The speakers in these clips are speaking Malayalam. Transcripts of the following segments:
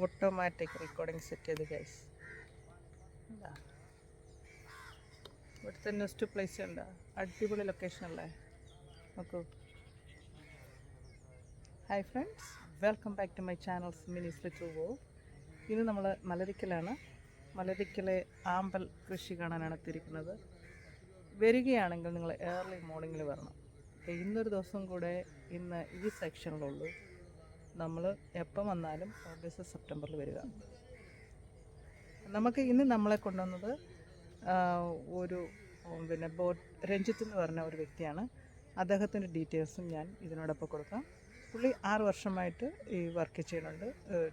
ഓട്ടോമാറ്റിക് റെക്കോർഡിംഗ് സെറ്റ് ചെയ്ത് ഗൈസ് ഇവിടുത്തെ നെക്സ്റ്റ് പ്ലേസ് ഉണ്ട് അടിപൊളി ലൊക്കേഷൻ അല്ലേ നോക്കൂ. Hi friends welcome back to my channels mini slitter wow ഇന്ന് നമ്മൾ മലരിക്കലാണ്. മലരിക്കലെ ആമ്പൽ കൃഷി കാണാനാണ് എത്തിയിരിക്കുന്നത്. വരികയാണെങ്കിൽ നിങ്ങൾ ഏർലി മോർണിംഗിൽ വരണം. ഇന്നൊരു ദിവസം കൂടെ ഇന്ന് ഈ സെക്ഷനിലുള്ളൂ നമ്മൾ എപ്പം വന്നാലും ഓഗസ്റ്റ് സെപ്റ്റംബറിൽ വരിക. നമുക്ക് ഇന്ന് നമ്മളെ കൊണ്ടുവന്നത് ഒരു പിന്നെ ബോട്ട് രഞ്ജിത്ത് എന്ന് പറഞ്ഞ ഒരു വ്യക്തിയാണ്. അദ്ദേഹത്തിന്റെ ഡീറ്റെയിൽസും ഞാൻ ഇതിനോടൊപ്പം കൊടുക്കാം. പുള്ളി ആറ് വർഷമായിട്ട് ഈ വർക്ക് ചെയ്യുന്നുണ്ട്.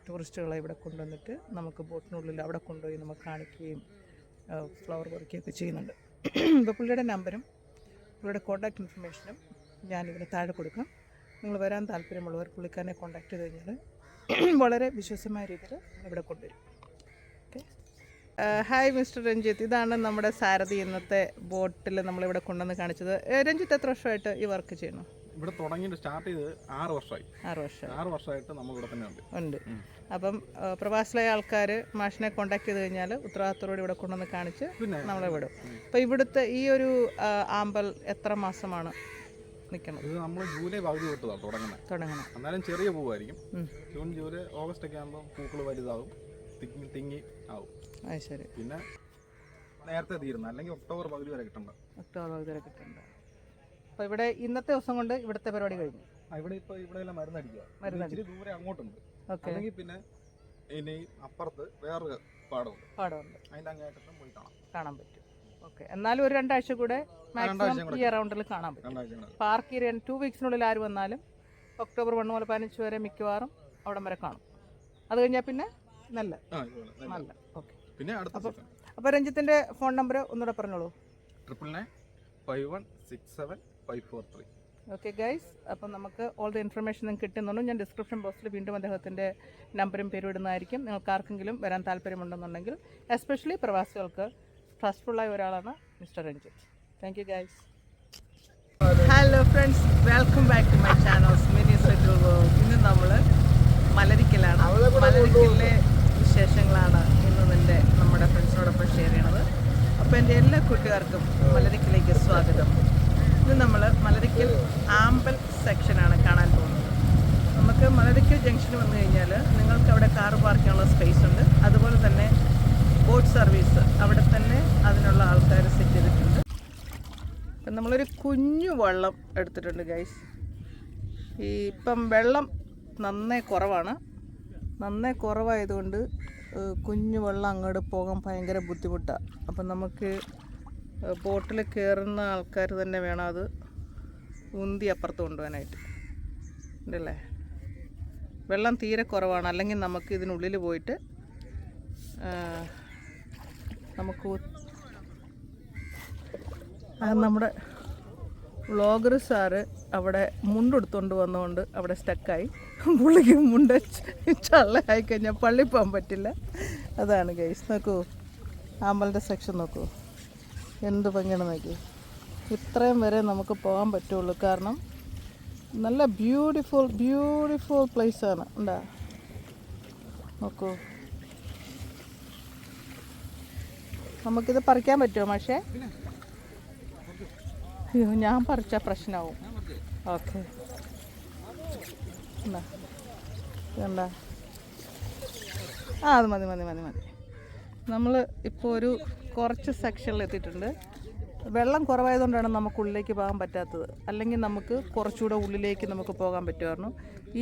ടൂറിസ്റ്റുകളെ ഇവിടെ കൊണ്ടുവന്നിട്ട് നമുക്ക് ബോട്ടിനുള്ളിൽ അവിടെ കൊണ്ടുപോയി നമുക്ക് കാണിക്കുകയും ഫ്ലവർ പറിക്കുകയൊക്കെ ചെയ്യുന്നുണ്ട്. അപ്പോൾ പുള്ളിയുടെ നമ്പരും പുള്ളിയുടെ കോൺടാക്റ്റ് ഇൻഫർമേഷനും ഇവിടെ താഴെ കൊടുക്കാം. നിങ്ങൾ വരാൻ താല്പര്യമുള്ളവർ പുള്ളിക്കാരനെ കോൺടാക്ട് ചെയ്ത് കഴിഞ്ഞാൽ വളരെ വിശ്വസമായ രീതിയിൽ ഇവിടെ കൊണ്ടുവരും. Okay hi mister Ranjith. ഇതാണ് നമ്മുടെ സാരഥി ഇന്നത്തെ ബോട്ടിൽ നമ്മളിവിടെ കൊണ്ടുവന്ന് കാണിച്ചത്. ഏഹ് രഞ്ജിത്ത് എത്ര വർഷമായിട്ട് ഈ വർക്ക് ചെയ്യണം ഇവിടെ തുടങ്ങിയിട്ട് സ്റ്റാർട്ട് ചെയ്ത് ആറ് വർഷമായി. ആറ് വർഷം. ആറ് വർഷമായിട്ട് നമ്മൾ ഇവിടെ തന്നെ ഉണ്ട്. ഉണ്ട്. അപ്പം ഏഹ് പ്രവാസിലായ ആൾക്കാർ മാഷിനെ കോൺടാക്ട് ചെയ്ത് കഴിഞ്ഞാൽ ഉത്തരവാദിത്തത്തോടെ ഇവിടെ കൊണ്ടുവന്ന് കാണിച്ച് നമ്മളെ വിടും. അപ്പം ഇവിടുത്തെ ഈ ഒരു ആമ്പൽ എത്ര മാസമാണ്? നിൽക്കുന്നത് ഇത് നമ്മൾ ജൂലൈ പകുതി തൊട്ടതാണ് തുടങ്ങുന്നത് തുടങ്ങണം. എന്നാലും ചെറിയ പൂവായിരിക്കും. ജൂൺ ജൂലൈ ഓഗസ്റ്റ് ഒക്കെ ആകുമ്പോൾ പൂക്കൾ വലുതാവും. തിങ്ങി തിങ്ങി ആവും. അത് ശരി. പിന്നെ നേരത്തെ തീരുന്നു. അല്ലെങ്കിൽ ഒക്ടോബർ പകുതി വരെ കിട്ടണ്ട. ഒക്ടോബർ പകുതി വരെ കിട്ടണ്ട. അപ്പോൾ ഇവിടെ ഇന്നത്തെ ദിവസം കൊണ്ട് ഇവിടുത്തെ പരിപാടി കഴിഞ്ഞു. ഇവിടെ ഇപ്പോൾ ഇവിടെ എല്ലാം മരുന്നടിക്കുക മരുന്ന് ഇച്ചിരി ദൂരെ അങ്ങോട്ടുണ്ട്. ഓക്കെ. അല്ലെങ്കിൽ പിന്നെ ഇനി അപ്പുറത്ത് വേറൊരു പാടമുണ്ട്. പാടമുണ്ട്. അതിന്റെ അങ്ങേറ്റത്തും പോയി കാണാം. കാണാൻ പറ്റും. ഓക്കെ. എന്നാലും ഒരു രണ്ടാഴ്ച കൂടെ മാക്സിമം ഈ അറൗണ്ടിൽ കാണാൻ പറ്റും. പാർക്ക് ഏരിയ ടു വീക്സിനുള്ളിൽ ആര് വന്നാലും ഒക്ടോബർ വൺ മുതൽ പതിനഞ്ച് വരെ മിക്കവാറും അവിടം വരെ കാണും. അത് കഴിഞ്ഞാൽ പിന്നെ നല്ല. നല്ല. ഓക്കെ. പിന്നെ രഞ്ജിത്തിന്റെ അപ്പോൾ രഞ്ജിത്തിന്റെ ഫോൺ നമ്പർ ഒന്നുകൂടെ പറഞ്ഞോളൂ. Triple nine five one six seven five four three okay guys അപ്പം നമുക്ക് ഓൾ ദി ഇൻഫർമേഷൻ നിങ്ങൾക്ക് കിട്ടുന്നുണ്ട്. ഞാൻ ഡിസ്ക്രിപ്ഷൻ ബോക്സിൽ വീണ്ടും അദ്ദേഹത്തിന്റെ നമ്പറും പേരും ഇടുന്നതായിരിക്കും. നിങ്ങൾക്ക് ആർക്കെങ്കിലും വരാൻ താല്പര്യമുണ്ടെന്നുണ്ടെങ്കിൽ എസ്പെഷ്യലി പ്രവാസികൾക്ക് ട്രസ്റ്റ്ഫുള്ളായ ഒരാളാണ് mister Ranjith. Thank you guys hello friends welcome back to my channels mini settle ഇന്ന് നമ്മൾ മലരിക്കലാണ്. മലരിക്കലിലെ വിശേഷങ്ങളാണ് ഇന്ന് നിന്റെ നമ്മുടെ ഫ്രണ്ട്സിനോടൊപ്പം ഷെയർ ചെയ്യണത്. അപ്പോൾ എന്റെ എല്ലാ കൂട്ടുകാർക്കും മലരിക്കലേക്ക് സ്വാഗതം. ഇന്ന് നമ്മൾ മലരിക്കൽ ആമ്പൽ സെക്ഷനാണ് കാണാൻ പോകുന്നത്. നമുക്ക് മലരിക്കൽ ജംഗ്ഷൻ വന്നു കഴിഞ്ഞാൽ നിങ്ങൾക്ക് അവിടെ കാർ പാർക്കിനുള്ള സ്പേസ് ഉണ്ട്. അതുപോലെ തന്നെ ബോട്ട് സർവീസ് അവിടെ തന്നെ അതിനുള്ള ആൾക്കാർ സെറ്റ് ചെയ്തിട്ടുണ്ട്. അപ്പം നമ്മളൊരു കുഞ്ഞു വെള്ളം എടുത്തിട്ടുണ്ട് ഗൈസ് ഈ ഇപ്പം വെള്ളം നന്നേ കുറവാണ്. നന്നേ കുറവായതുകൊണ്ട് കുഞ്ഞു വെള്ളം അങ്ങോട്ട് പോകാൻ ഭയങ്കര ബുദ്ധിമുട്ടാണ് അപ്പം നമുക്ക് ബോട്ടിൽ കയറുന്ന ആൾക്കാർ തന്നെ വേണം അത് ഉന്തി അപ്പുറത്ത് കൊണ്ടുപോകാനായിട്ട്. ഉണ്ടല്ലേ? വെള്ളം തീരെ കുറവാണ്. അല്ലെങ്കിൽ നമുക്ക് ഇതിനുള്ളിൽ പോയിട്ട് നമുക്ക് നമ്മുടെ വ്ളോഗർ സാറ് അവിടെ മുണ്ടെടുത്തുകൊണ്ട് വന്നുകൊണ്ട് അവിടെ സ്റ്റക്കായി. പുള്ളിക്ക് മുണ്ട് ചള്ളയായി കഴിഞ്ഞാൽ പള്ളി പോകാൻ പറ്റില്ല. അതാണ് ഗൈസ് നോക്കൂ. ആമ്പലിന്റെ സെക്ഷൻ നോക്കൂ. എന്ത് ഭംഗിയാണ് നോക്കി ഇത്രയും വരെ നമുക്ക് പോകാൻ പറ്റുള്ളൂ. കാരണം നല്ല ബ്യൂട്ടിഫുൾ ബ്യൂട്ടിഫുൾ പ്ലേസാണ് ഉണ്ടാ? നോക്കൂ. നമുക്കിത് പറിക്കാൻ പറ്റുമോ പക്ഷേ ഞാൻ പറിച്ച പ്രശ്നമാവും ഓക്കെ. എന്താ ആ അത് മതി മതി മതി മതി. നമ്മൾ ഇപ്പോൾ ഒരു കുറച്ച് സെക്ഷനിൽ എത്തിയിട്ടുണ്ട്. വെള്ളം കുറവായതുകൊണ്ടാണ് നമുക്ക് ഉള്ളിലേക്ക് പോകാൻ പറ്റാത്തത്. അല്ലെങ്കിൽ നമുക്ക് കുറച്ചുകൂടെ ഉള്ളിലേക്ക് നമുക്ക് പോകാൻ പറ്റുമായിരുന്നു.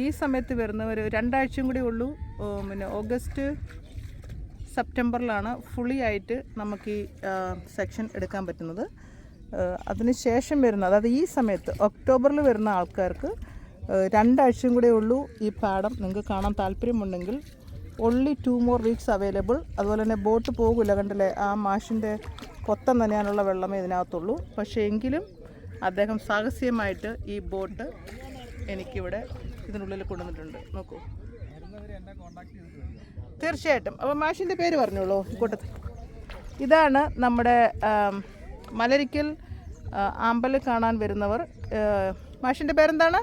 ഈ സമയത്ത് വരുന്നവർ രണ്ടാഴ്ചയും കൂടി ഉള്ളൂ. പിന്നെ ഓഗസ്റ്റ് സെപ്റ്റംബറിലാണ് ഫുള്ളി ആയിട്ട് നമുക്ക് ഈ സെക്ഷൻ എടുക്കാൻ പറ്റുന്നത്. അതിന് ശേഷം വരുന്ന അതായത് ഈ സമയത്ത് ഒക്ടോബറിൽ വരുന്ന ആൾക്കാർക്ക് രണ്ടാഴ്ചയും കൂടെ ഉള്ളൂ ഈ പാടം നിങ്ങൾക്ക് കാണാൻ താല്പര്യമുണ്ടെങ്കിൽ only two more weeks available അതുപോലെ തന്നെ ബോട്ട് പോകില്ല കണ്ടില്ലേ ആ മാഷിന്റെ കൊത്തം നനയാനുള്ള വെള്ളമേ ഇതിനകത്തുള്ളൂ. പക്ഷേ എങ്കിലും അദ്ദേഹം സാഹസികമായിട്ട് ഈ ബോട്ട് എനിക്കിവിടെ ഇതിനുള്ളിൽ കൊണ്ടുവന്നിട്ടുണ്ട്. നോക്കൂ. തീർച്ചയായിട്ടും. അപ്പോൾ മാഷിന്റെ പേര് പറഞ്ഞോളൂ കൂട്ടത്തിൽ. ഇതാണ് നമ്മുടെ മലരിക്കൽ ആമ്പൽ കാണാൻ വരുന്നവർ. മാഷിന്റെ പേരെന്താണ്?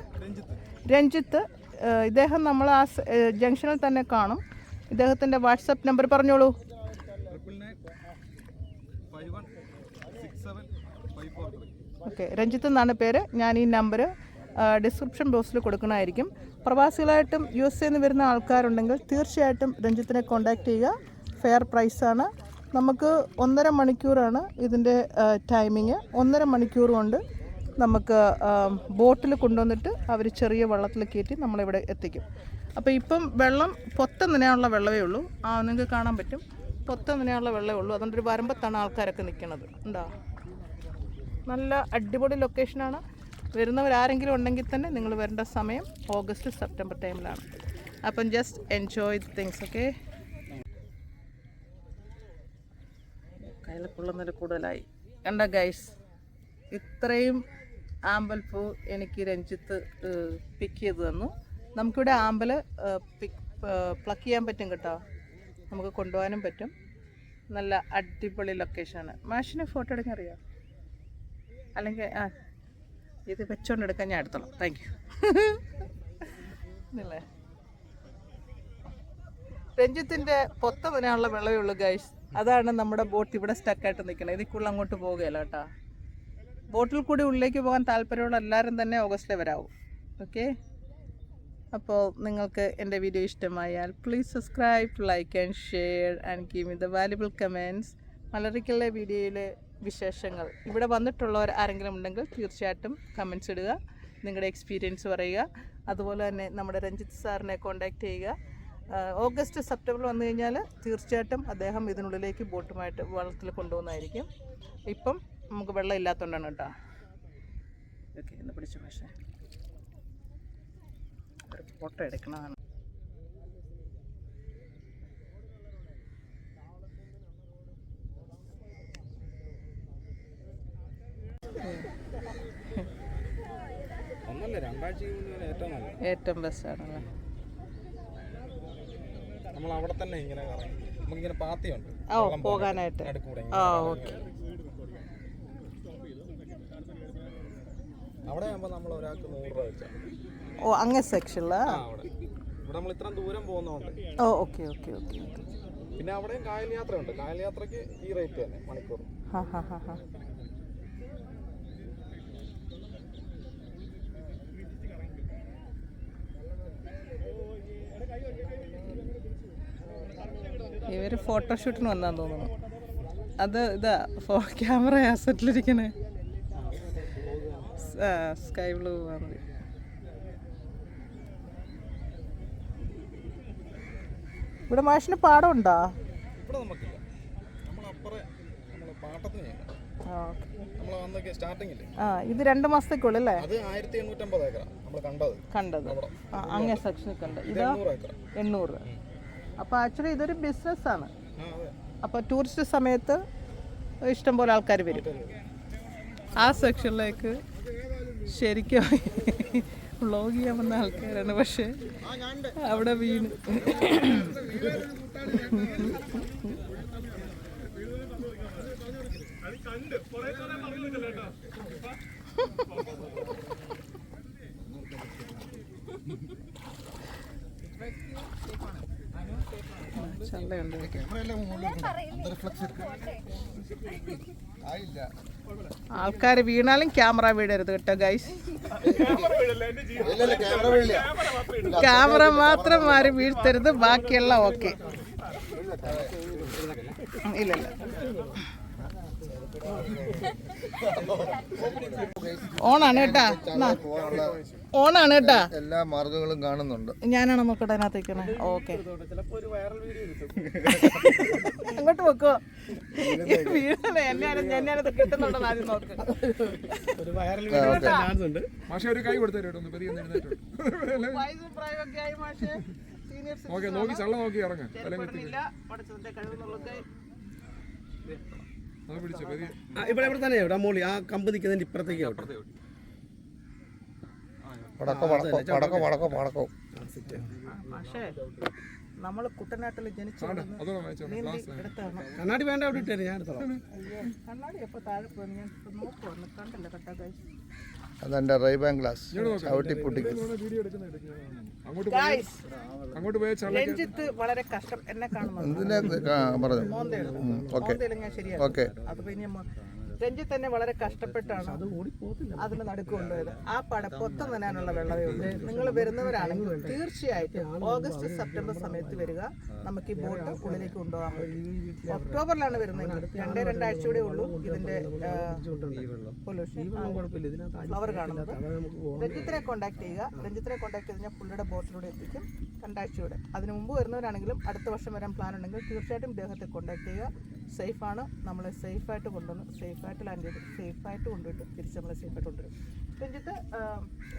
രഞ്ജിത്ത്. ഇദ്ദേഹം നമ്മൾ ആ ജംഗ്ഷനിൽ തന്നെ കാണും. ഇദ്ദേഹത്തിന്റെ വാട്സപ്പ് നമ്പർ പറഞ്ഞോളൂ. ഓക്കെ രഞ്ജിത്ത് എന്നാണ് പേര്. ഞാൻ ഈ നമ്പർ ഡിസ്ക്രിപ്ഷൻ ബോക്സിൽ കൊടുക്കണമായിരിക്കും. പ്രവാസികളായിട്ടും യു എസ് എന്ന് വരുന്ന ആൾക്കാരുണ്ടെങ്കിൽ തീർച്ചയായിട്ടും രഞ്ജിത്തിനെ കോൺടാക്റ്റ് ചെയ്യുക. ഫെയർ പ്രൈസാണ് നമുക്ക് ഒന്നര മണിക്കൂറാണ് ഇതിന്റെ ടൈമിങ് ഒന്നര മണിക്കൂർ കൊണ്ട് നമുക്ക് ബോട്ടിൽ കൊണ്ടുവന്നിട്ട് അവർ ചെറിയ വെള്ളത്തിൽ കയറ്റി നമ്മളിവിടെ എത്തിക്കും. അപ്പോൾ ഇപ്പം വെള്ളം പൊത്ത നിനയുള്ള വെള്ളമേ ഉള്ളൂ. ആ നിങ്ങൾക്ക് കാണാൻ പറ്റും. പൊത്ത നിനയുള്ള വെള്ളമേ ഉള്ളൂ. അതുകൊണ്ട് ഒരു വരമ്പത്താണ് ആൾക്കാരൊക്കെ നിൽക്കുന്നത് ഉണ്ടോ? നല്ല അടിപൊളി ലൊക്കേഷനാണ് വരുന്നവരാരെങ്കിലും ഉണ്ടെങ്കിൽ തന്നെ നിങ്ങൾ വരേണ്ട സമയം ഓഗസ്റ്റ് സെപ്റ്റംബർ ടൈമിലാണ് അപ്പം just enjoy the things okay കൊള്ളുന്നതിൽ കൂടുതലായി. കണ്ട ഗൈസ് ഇത്രയും ആമ്പൽപ്പൂ എനിക്ക് രഞ്ജിത്ത് പിക്ക് ചെയ്ത് തന്നു. നമുക്കിവിടെ ആമ്പൽ പിക്ക് പ്ലക്ക് ചെയ്യാൻ പറ്റും കേട്ടോ. നമുക്ക് കൊണ്ടുപോകാനും പറ്റും. നല്ല അടിപൊളി ലൊക്കേഷനാണ് മാഷിന് ഫോട്ടോ എടുക്കാൻ അറിയാം? അല്ലെങ്കിൽ ആ ഇത് വെച്ചോണ്ട് എടുക്കാൻ ഞാൻ എടുത്തോളാം. താങ്ക് യു ഇല്ലേ രഞ്ജിത്തിന്റെ പൊത്ത ഉള്ളൂ ഗൈസ് അതാണ് നമ്മുടെ ബോട്ട് ഇവിടെ സ്റ്റക്കായിട്ട് നിൽക്കുന്നത് ഇതിക്കുള്ള അങ്ങോട്ട് പോവുകയല്ല കേട്ടോ. ബോട്ടിൽ കൂടി ഉള്ളിലേക്ക് പോകാൻ താല്പര്യമുള്ള എല്ലാവരും തന്നെ ഓഗസ്റ്റിലെ വരാവും. ഓക്കെ അപ്പോൾ നിങ്ങൾക്ക് എന്റെ വീഡിയോ ഇഷ്ടമായാൽ please subscribe like and share and give me the valuable comments മലറിക്കലിലെ വീഡിയോയിലെ വിശേഷങ്ങൾ. ഇവിടെ വന്നിട്ടുള്ളവർ ആരെങ്കിലും ഉണ്ടെങ്കിൽ തീർച്ചയായിട്ടും കമൻസ് ഇടുക നിങ്ങളുടെ എക്സ്പീരിയൻസ് പറയുക. അതുപോലെ തന്നെ നമ്മുടെ രഞ്ജിത്ത് സാറിനെ കോൺടാക്റ്റ് ചെയ്യുക. ഓഗസ്റ്റ് സെപ്റ്റംബർ വന്നു കഴിഞ്ഞാൽ തീർച്ചയായിട്ടും അദ്ദേഹം ഇതിനുള്ളിലേക്ക് ബോട്ടുമായിട്ട് വെള്ളത്തിൽ കൊണ്ടുപോകുന്നതായിരിക്കും. ഇപ്പം നമുക്ക് വെള്ളം ഇല്ലാത്തതുകൊണ്ടാണ് കേട്ടോ. ഓക്കെ പിടിച്ചു പക്ഷേ. ഫോട്ടോ എടുക്കണതാണ്. ഏറ്റവും ബെസ്റ്റ് ആണല്ലേ? നമ്മൾ അവിടെ തന്നെ ഇങ്ങനെ കറങ്ങി നമുക്കിങ്ങനെ പാത്തിയുണ്ട്. ഓ പോകാനായിട്ട്. ആ. ഓക്കെ. അവിടെ ആകുമ്പോൾ നമ്മൾ ഒരാൾക്ക് നൂറ് രൂപ വെച്ചാൽ ഓ അങ്ങ സെക്ഷനിലാ ഇവിടെ നമ്മൾ ഇത്രയും ദൂരം പോകുന്നതുകൊണ്ട് oh okay okay okay okay. പിന്നെ അവിടെയും കായൽ യാത്രയുണ്ട്. കായൽ യാത്രയ്ക്ക് ഈ റേറ്റ് തന്നെ മണിക്കൂർ. ഹാ ഹാ ഹാ ഹാ. ഇവർ ഫോട്ടോഷൂട്ടിന് വന്നാന്ന് തോന്നുന്നു. അത് ഇതാ ഫോ ക്യാമറ ആസറ്റിലിരിക്കണേ സ്കൈ ബ്ലൂ ആണ് ഇവിടെ മാഷിന് പാടം ഉണ്ടോ ഇവിടെ നമുക്കില്ല. നമ്മൾ പാട്ടത്തിന് നമ്മൾ വന്നൊക്കെ ആ ഇത് രണ്ട് മാസത്തേക്കുള്ളൂ അല്ലേ? അത് ആയിരത്തി എണ്ണൂറ്റമ്പത് ഏക്കറ. നമ്മൾ കണ്ടത്. കണ്ടത്. അങ്ങനെ സെക്ഷൻ കണ്ടത്. ഇത് എണ്ണൂറ് അപ്പോൾ ആക്ച്വലി ഇതൊരു ബിസിനസ്സാണ് അപ്പോൾ ടൂറിസ്റ്റ് സമയത്ത് ഇഷ്ടംപോലെ ആൾക്കാർ വരും. ആ സെക്ഷനിലേക്ക് ശരിക്കും വ്ളോഗ് ചെയ്യാൻ വന്ന ആൾക്കാരാണ്. പക്ഷേ അവിടെ വീണ്. ചള്ളയുണ്ട് ആൾക്കാർ വീണാലും ക്യാമറ വീടരുത് കേട്ടോ ഗൈസ് ക്യാമറ മാത്രം മാറി വീഴ്ത്തരുത് ബാക്കിയെല്ലാം ഓക്കെ. ഇല്ല ഇല്ല. ഓണാണ് കേട്ടാ. ഓണാണ് കേട്ടാ. എല്ലാ മാർഗങ്ങളും കാണുന്നുണ്ട്. ഞാനാണ് നോക്കട്ടെ അതിനകത്തേക്കണേ? ഓക്കെ. അങ്ങോട്ട് വെക്കോ മാഷെ ഒരു കൈ നോക്കി ചള്ള നോക്കി ഇറങ്ങ. ഇവിടെ ഇവിടെ തന്നെ ഇവിടെ മോളി ആ കമ്പ് നിൽക്കുന്നതിന്റെ ഇപ്പുറത്തേക്ക് ആവട്ടെ. പടക്കം പടക്കം പടക്കം പടക്കം പടക്കം നമ്മൾ കുട്ടനാട്ടിൽ ജനിച്ചു കണ്ണാടി വേണ്ട അവിടെ ഇട്ടേ ഞാൻ എടുത്തോളാം. കണ്ണാടി എപ്പോൾ താഴെ പോയി? ഞാൻ നോക്കുവാണ് കണ്ടല്ലോ കേട്ടോ guys. അതെന്റെ റൈബാൻ ഗ്ലാസ്. ഔട്ടി പൊട്ടി വീഡിയോ അങ്ങോട്ട് Guys, അങ്ങോട്ട് പോയ ചള്ള രഞ്ജിത്ത് വളരെ കഷ്ടം എന്നെ കാണുന്നു എന്തിനെ പറഞ്ഞു ഓക്കെ. ഓക്കെ. രഞ്ജിത്ത് തന്നെ വളരെ കഷ്ടപ്പെട്ടാണ് അതിന് നടുക്ക് കൊണ്ടുപോയത് ആ പട പൊത്തം നനാനുള്ള വെള്ളമേ ഉള്ളൂ. നിങ്ങൾ വരുന്നവരാണെങ്കിൽ തീർച്ചയായിട്ടും ഓഗസ്റ്റ് സെപ്റ്റംബർ സമയത്ത് വരിക. നമുക്ക് ഈ ബോട്ട് ഉള്ളിലേക്ക് കൊണ്ടുപോകാൻ പറ്റും. ഒക്ടോബറിലാണ് വരുന്നത്. രണ്ടേ രണ്ടാഴ്ച കൂടെ ഉള്ളൂ. ഇതിന്റെ പൊല്യൂഷൻ. ഫ്ലവർ കാണുന്നത്. രഞ്ജിത്തിനെ കോൺടാക്ട് ചെയ്യുക. രഞ്ജിത്തിനെ കോൺടാക്ട് ചെയ്ത് കഴിഞ്ഞാൽ പുള്ളിയുടെ ബോട്ടിലൂടെ എത്തിക്കും രണ്ടാഴ്ചയോടെ. അതിന് മുമ്പ് വരുന്നവരാണെങ്കിലും അടുത്ത വർഷം വരാൻ പ്ലാൻ ഉണ്ടെങ്കിൽ തീർച്ചയായിട്ടും ഇദ്ദേഹത്തെ കോൺടാക്ട് ചെയ്യുക. സേഫാണ്. നമ്മളെ സേഫായിട്ട് കൊണ്ടുവന്ന് സേഫായിട്ട് ലാൻഡ് ചെയ്ത് സേഫായിട്ട് കൊണ്ടുപോയിട്ട് തിരിച്ച് നമ്മളെ സേഫായിട്ട് കൊണ്ടുവരും. രഞ്ജിത്ത്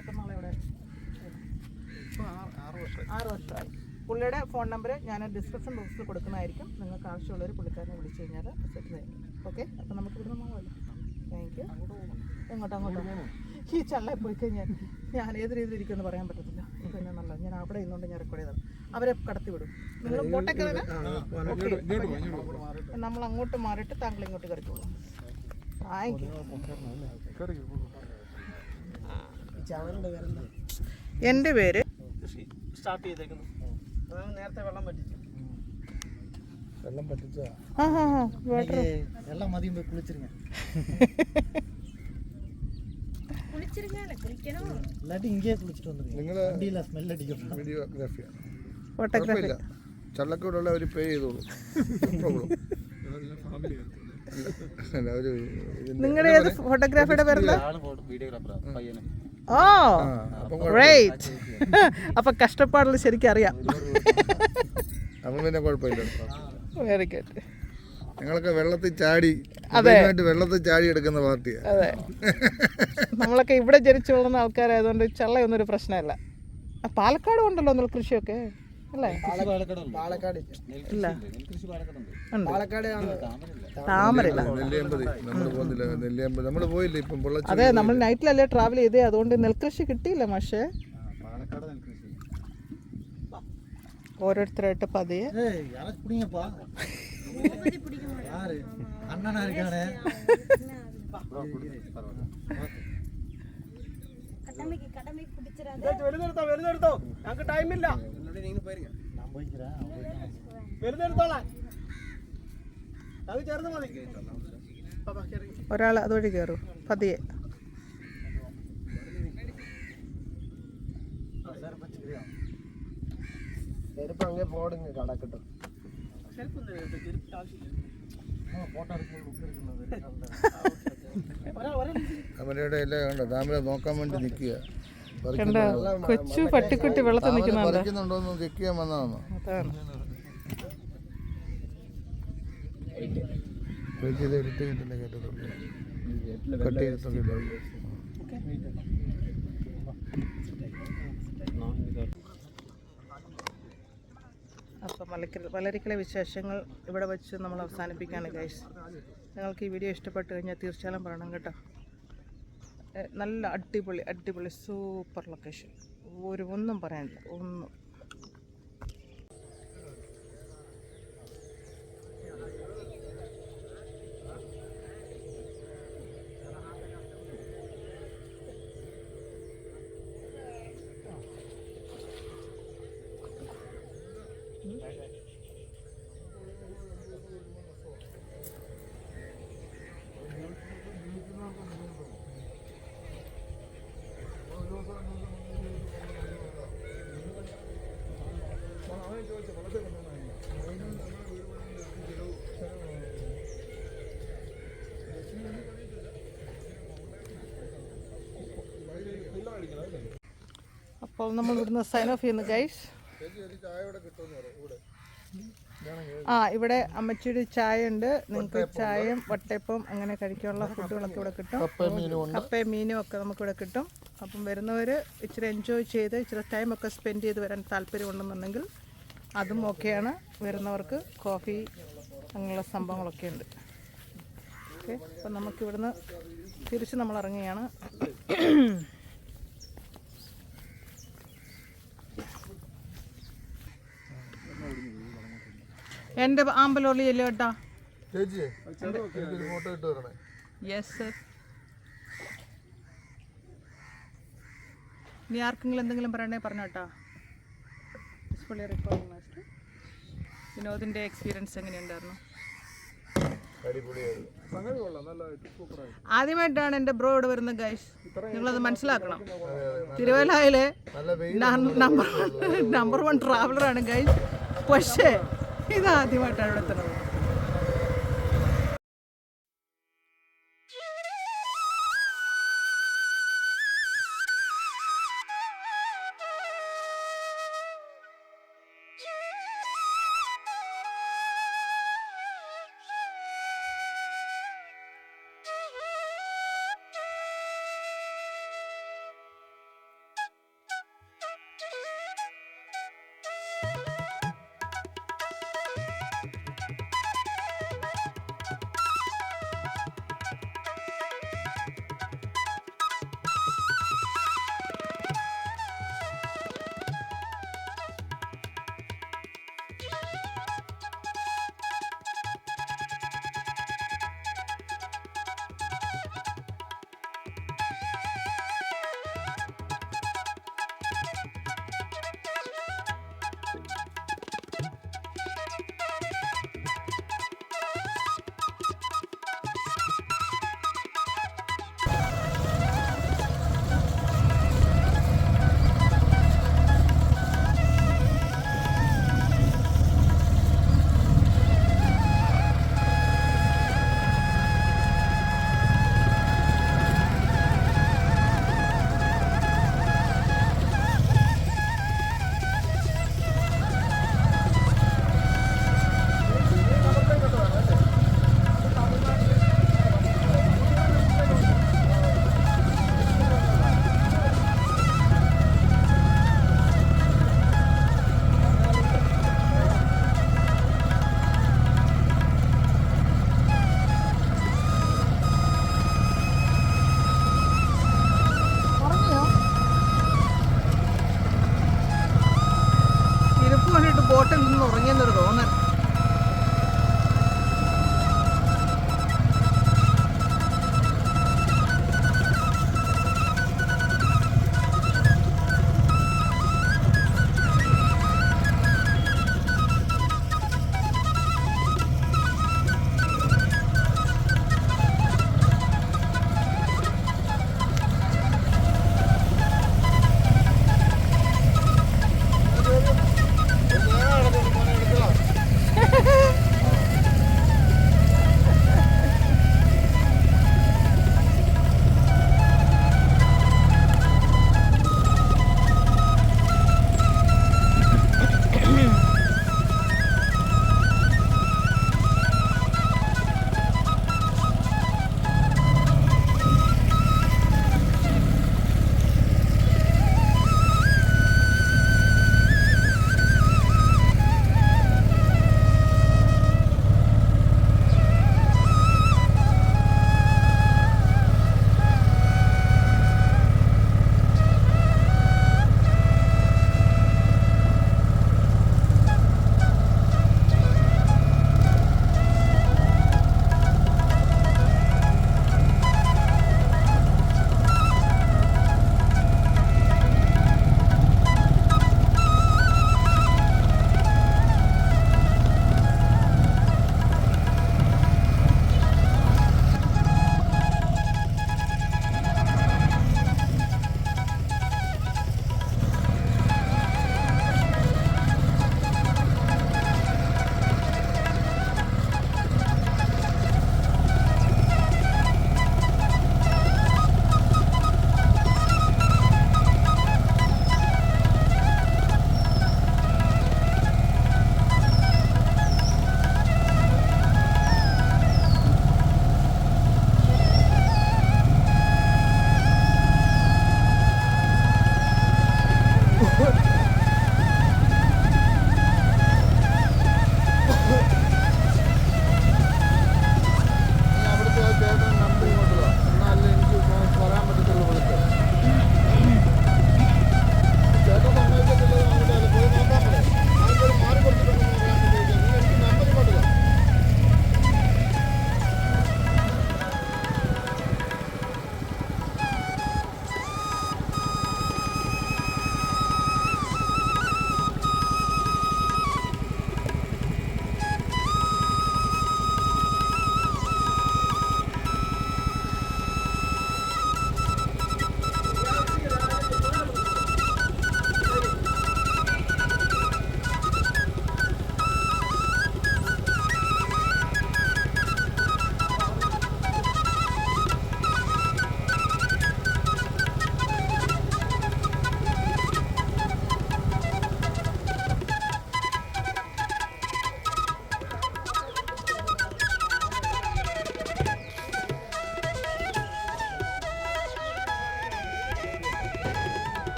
എത്ര നാളെ ഇവിടെ ആറ് വർഷമായി. പുള്ളിയുടെ ഫോൺ നമ്പർ ഞാൻ ഡിസ്ക്രിപ്ഷൻ ബോക്സിൽ കൊടുക്കുന്നതായിരിക്കും. നിങ്ങൾക്ക് ആവശ്യമുള്ളവർ പുള്ളിക്കാരനെ വിളിച്ചു കഴിഞ്ഞാൽ സെറ്റ് ചെയ്യും. ഓക്കെ? അപ്പോൾ നമുക്ക് ഇവിടുന്ന് പോകാമല്ലോ താങ്ക് യു എങ്ങോട്ടാ അങ്ങോട്ട്? ഈ ചള്ളയിൽ പോയി കഴിഞ്ഞാൽ ഞാൻ ഏത് രീതിയിൽ ഇരിക്കുമെന്ന് പറയാൻ പറ്റത്തില്ല. പിന്നെ നല്ല ഞാൻ അവിടെ ഇന്നുകൊണ്ട് ഞാൻ റെക്കോർഡ് ചെയ്തത് അവരെ കടത്തിവിടും നിങ്ങൾ കോട്ടക്കലാണ് നമ്മൾ അങ്ങോട്ട് മാറിയിട്ട് താങ്കൾ ഇങ്ങോട്ട് കറിക്കോളൂ താങ്ക് യു. എന്റെ പേര് സ്റ്റാർട്ട് ചെയ്തേക്കുന്നു. നേരത്തെ വെള്ളം പറ്റിച്ചു. വെള്ളം പറ്റിച്ചോ ആ ആ ആ. വെള്ളം മതിയുമ്പോൾ കുളിച്ചിരുങ്ങ ഫോട്ടോഗ്രാഫി ചള്ളക്കൂടുള്ള അവർ പേ ചെയ്തോളൂ. ഒരു നിങ്ങളുടെ ഏത് ഫോട്ടോഗ്രാഫിയുടെ പേരെന്താ? ഓ അപ്പം റൈറ്റ് അപ്പൊ കഷ്ടപ്പാടുള്ള ശരിക്കും അറിയാം. അപ്പം പിന്നെ കുഴപ്പമില്ല വെരി ഗുഡ് ഞങ്ങളൊക്കെ വെള്ളത്തിൽ ചാടി വെള്ളത്തിൽ ചാടി എടുക്കുന്ന പാർട്ടിയാണ് അതെ. നമ്മളൊക്കെ ഇവിടെ ജനിച്ചു വളർന്ന ആൾക്കാരായതുകൊണ്ട് ചള്ളയൊന്നും ഒരു പ്രശ്നമല്ല. ആ, പാലക്കാട് ഉണ്ടല്ലോ നെൽകൃഷിയൊക്കെ? അല്ലേ? പാലക്കാട്. ഇല്ല. ഉണ്ട്. പാലക്കാട് താമരയില്ല. നമ്മൾ പോയില്ല ഇപ്പം പൊള്ളച്ചു അതെ നമ്മൾ നൈറ്റിലല്ലേ ട്രാവൽ ചെയ്തേ. അതുകൊണ്ട് നെൽകൃഷി കിട്ടിയില്ല പക്ഷേ ഓരോരുത്തരായിട്ട് പതിയെ. ಅಣ್ಣನ ಹರಿಗಾಣೆ വലുതെടുത്തോ വലുതെടുത്തോ. ഞങ്ങക്ക് ടൈമില്ല വലുതെടുത്തോളാം. അത് ചേർന്ന് മതി. ഒരാൾ അതുവഴി കയറും പതിയെ. ചെരുപ്പ് അങ്ങനെ പോടുങ്ങ് കടക്കിട്ടും. ചെരുപ്പ് ചെരുപ്പിന്റെ ആവശ്യമില്ല. അവരുടെ എല്ലാം കണ്ടോ? താമര നോക്കാൻ വേണ്ടി നിൽക്കുക. കണ്ട? കൊച്ചു പട്ടിക്കുട്ടി വെള്ളത്തിൽ നിൽക്കുന്നുണ്ടോ. ചെക്ക് ചെയ്യാൻ വന്നതാണ് എഡിറ്റ് ചെയ്തിട്ടല്ലേ കേട്ടതുള്ളൂ കട്ട് അപ്പം മലക്കര വളരിക്കലെ വിശേഷങ്ങൾ ഇവിടെ വെച്ച് നമ്മൾ അവസാനിപ്പിക്കുകയാണ് ഗൈസ് നിങ്ങൾക്ക് ഈ വീഡിയോ ഇഷ്ടപ്പെട്ട് കഴിഞ്ഞാൽ തീർച്ചയായും പറയണം കേട്ടോ. നല്ല അടിപൊളി അടിപൊളി സൂപ്പർ ലൊക്കേഷൻ ഒരു ഒന്നും പറയാനില്ല. ഒന്നും. അപ്പോൾ നമ്മൾ ഇവിടുന്ന് സൈൻ ഓഫ് ചെയ്യുന്നു ഗൈസ് ആ ഇവിടെ അമ്മച്ചിയുടെ ചായ ഉണ്ട് നിങ്ങൾക്ക് ചായയും വട്ടയപ്പവും അങ്ങനെ കഴിക്കാനുള്ള ഫുഡുകളൊക്കെ ഇവിടെ കിട്ടും. കപ്പയും മീനും ഒക്കെ നമുക്ക് ഇവിടെ കിട്ടും. അപ്പം വരുന്നവർ ഇച്ചിരി എൻജോയ് ചെയ്ത് ഇച്ചിരി ടൈം ഒക്കെ സ്പെൻഡ് ചെയ്ത് വരാൻ താല്പര്യമുണ്ടെന്നുണ്ടെങ്കിൽ അതും ഓക്കെയാണ് വരുന്നവർക്ക് കോഫി അങ്ങനെയുള്ള സംഭവങ്ങളൊക്കെ ഉണ്ട്. ഓക്കെ അപ്പം നമുക്കിവിടുന്ന് തിരിച്ച് നമ്മൾ ഇറങ്ങുകയാണ്. എന്റെ ആമ്പലോളി അല്ലേ കേട്ടാ. ചേച്ചിയെ ഫോട്ടോ ഇട്ട് തരണേ. യെസ് സർ നീ ആർക്കെങ്കിലും എന്തെങ്കിലും പറയണേ പറഞ്ഞോട്ടാ കേട്ടാ. വിനോദിന്റെ റിക്കോർഡിംഗ് മാസ്റ്റർ വിനോദിന്റെ എക്സ്പീരിയൻസ് എങ്ങനെയുണ്ടായിരുന്നു ആദ്യമായിട്ടാണ് എന്റെ ബ്രോ ഇവിടെ വരുന്നത് ഗൈസ് നിങ്ങളത് മനസ്സിലാക്കണം. തിരുവല്ലയിലെ നമ്പർ നമ്പർ വൺ ട്രാവലറാണ് ഗൈസ് പക്ഷേ ഇതാദ്യമായിട്ടാണ് ഇവിടെ എത്തുന്നത്.